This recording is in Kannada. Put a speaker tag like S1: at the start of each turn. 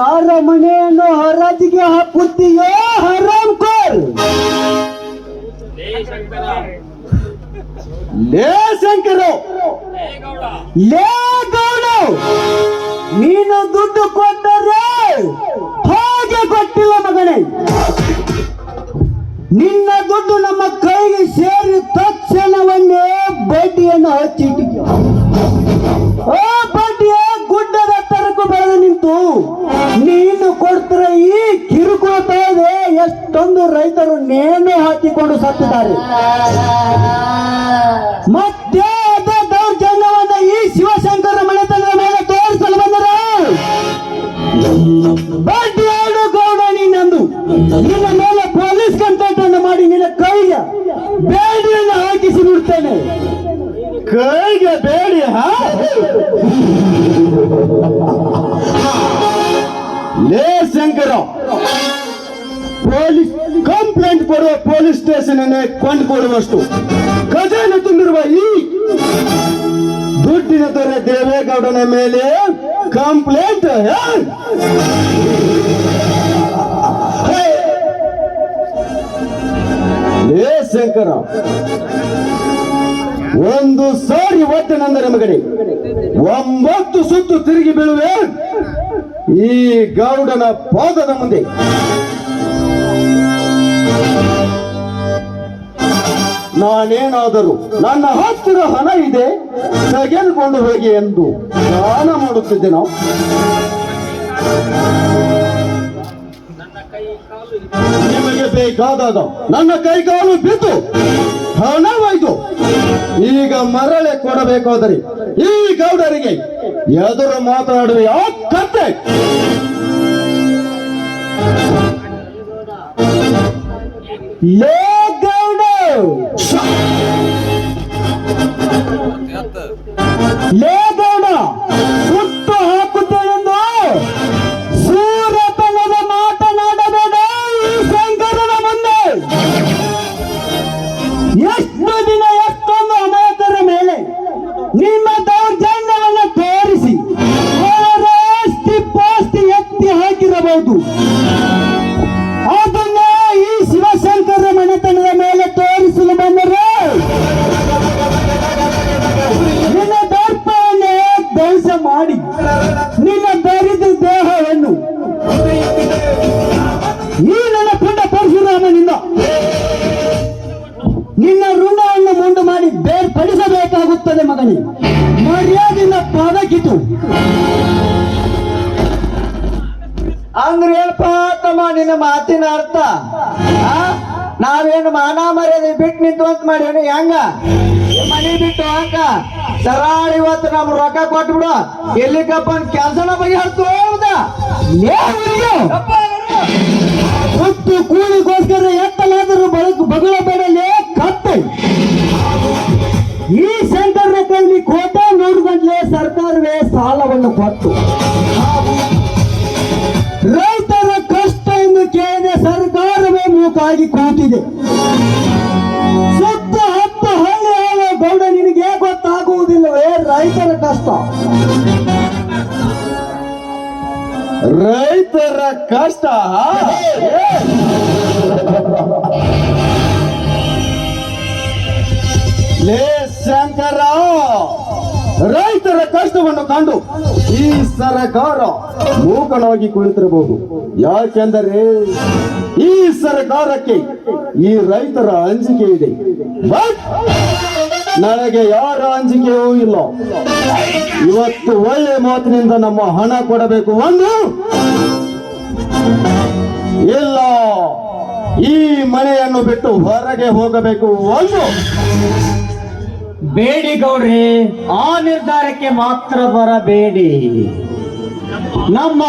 S1: ಯಾರ ಮನೆಯನ್ನು ಹರಾಜಿಗೆ ಹಾಕುತ್ತೀಯೋ ಹರಾಮ್ ಕೋರ್? ಲೇ ಶಂಕರ! ಲೇ ಗೌಡ! ನೀನು ದುಡ್ಡು ಕೊಟ್ಟರೆ ಹಾಗೆ ಕೊಟ್ಟಿಲ್ಲ ಮಗನೇ. ನಿನ್ನ ದುಡ್ಡು ನಮ್ಮ ಕೈಗೆ ಸೇರಿ ತಕ್ಷಣವನ್ನೇ ಬಡ್ಡಿಯನ್ನು ಹಚ್ಚಿಟ್ಟಿದ್ಯ? ತರಕು ಬೆಳೆದು ನೀನು ಕೊಡ್ತಿರ ಈ ಕಿರುಕುಳ ಎಷ್ಟೊಂದು ರೈತರು ನೇಣು ಹಾಕಿಕೊಂಡು ಸತ್ತಿದ್ದಾರೆ. ಮತ್ತೆ ದೌರ್ಜನ್ಯವನ್ನ ಈ ಶಿವಶಂಕರ ಮನೆತನದ ಮೇಲೆ ತೋರಿಸಲು ಬಂದರು ಬಡ್ಡಿ ಆಡು ಗೌಡ ನೀನಂದು. ನಿನ್ನ ಮೇಲೆ ಪೊಲೀಸ್ ಕಂಪ್ಲೇಂಟ್ ಅನ್ನು ಮಾಡಿ ನಿನ್ನ ಕೈಗೆ ಬೇಡಿಯನ್ನು ಹಾಕಿಸಿ ಬಿಡ್ತೇನೆ. ಕೈಗೆ ಬೇಡಿ, ಹಾ? ಕೊಡುವ ಪೊಲೀಸ್ ಸ್ಟೇಷನ್ ಅನ್ನೇ ಕೊಂಡುಕೊಡುವಷ್ಟು. ಖಜಾನೆ ತುಂಬಿರುವ ಈ ದುಡ್ಡಿನ ದೊರೆ ದೇವೇಗೌಡನ ಮೇಲೆ ಕಂಪ್ಲೇಂಟ್. ಏ ಶಂಕರ! ಒಂದು ಸಾರಿ ಒಟ್ಟೆನೆಂದರೆ ಮಗಡಿ ಒಂಬತ್ತು ಸುತ್ತು ತಿರುಗಿ ಬೀಳುವೆ. ಈ ಗೌಡನ ಪಾದದ ಮುಂದೆ. ನಾನೇನಾದರೂ ನನ್ನ ಹತ್ತಿರ ಹಣ ಇದೆ ತೆಗೆದುಕೊಂಡು ಹೋಗಿ ಎಂದು ದಾನ ನಾವು. ನಿಮಗೆ ಬೇಕಾದಾಗ ನನ್ನ ಕೈಕಾಲು ಬಿದ್ದು ಹಣವಾಯ್ತು ಈಗ ಮರಳೆ ಕೊಡಬೇಕಾದರೆ ಈ ಗೌಡರಿಗೆ ಎದುರು ಮಾತಾಡುವ ಯಾವ ಕತ್ತೆ. ಲೇ ಮಾಡಿ. ನಿನ್ನ ದರಿದ್ರ ದೇಹವನ್ನು ಈ ನನ್ನ ಪುಂಡ ಪರಶುರಾಮನಿಂದ ನಿನ್ನ ಋಣವನ್ನು ಮುಂಡು ಮಾಡಿ ಬೇರ್ಪಡಿಸಬೇಕಾಗುತ್ತದೆ ಮಗನೇ. ಮರ್ಯಾದಿನ ಪದಕಿತು
S2: ಅಂದ್ರೆ ಏನಪ್ಪ ತಮ್ಮ ನಿನ್ನ ಮಾತಿನ ಅರ್ಥ? ನಾವೇನು ಮಾನ ಮರ್ಯಾದೆ ಬಿಟ್ಟು ನಿಂತು ಅಂತ ಮಾಡಿ ಹೆಂಗ? ಮನಿ ಬಿಟ್ಟು ಹಂಗ ಸರಾಳ ಇವತ್ತು ನಮ್ ರೊಕ್ಕ ಕೊಟ್ಬಿಡು. ಎಲ್ಲಿ ಕಪ್ಪನ್ ಕೆಲ್ಸನ
S1: ಹೊತ್ತು ಕೂಲಿಗೋಸ್ಕರ ಎತ್ತಲಾದ್ರು ಬಗಳ ಬೇಡಲೇ ಕತ್ತೆ. ಈ ಸೆಂಟರ್ನ ಕೈಲಿ ಕೋಟೆ ಗಂಟಲೆ ಸರ್ಕಾರವೇ ಸಾಲವನ್ನು ಕೊಟ್ಟು. ರೈತರ ಕಷ್ಟ ಎಂದು ಕೇಳಿದ ಸರ್ಕಾರವೇ ಮೂಕಾಗಿ ಕೂತಿದೆ ಸುತ್ತ ಹತ್ತು ಹಳ್ಳಿ ಹೇಳೋ ಗೌಡ ನಿನಗೆ ಗೊತ್ತಾಗುವುದಿಲ್ಲವೇ ರೈತರ ಕಷ್ಟ.
S2: ರೈತರ ಕಷ್ಟ?
S1: ಲೇ ಶಂಕರ, ರೈತರ ಕಷ್ಟವನ್ನು ಕಂಡು ಈ ಸರ್ಕಾರ ಮೂಕನಾಗಿ ಕುಳಿತಿರಬಹುದು. ಯಾಕೆಂದರೆ ಈ ಸರ್ಕಾರಕ್ಕೆ ಈ ರೈತರ ಅಂಜಿಕೆ ಇದೆ. ನನಗೆ ಯಾರ ಅಂಜಿಕೆಯೂ ಇಲ್ಲ. ಇವತ್ತು ಒಳ್ಳೆ ಮಾತಿನಿಂದ ನಮ್ಮ ಹಣ ಕೊಡಬೇಕು ಒಂದು. ಇಲ್ಲ. ಈ ಮನೆಯನ್ನು ಬಿಟ್ಟು ಹೊರಗೆ ಹೋಗಬೇಕು ಒಂದು.
S2: ಬೇಡಿ ಗೌಡ್ರಿ ಆ ನಿರ್ಧಾರಕ್ಕೆ ಮಾತ್ರ ಬರಬೇಡಿ.
S1: ನಮ್ಮ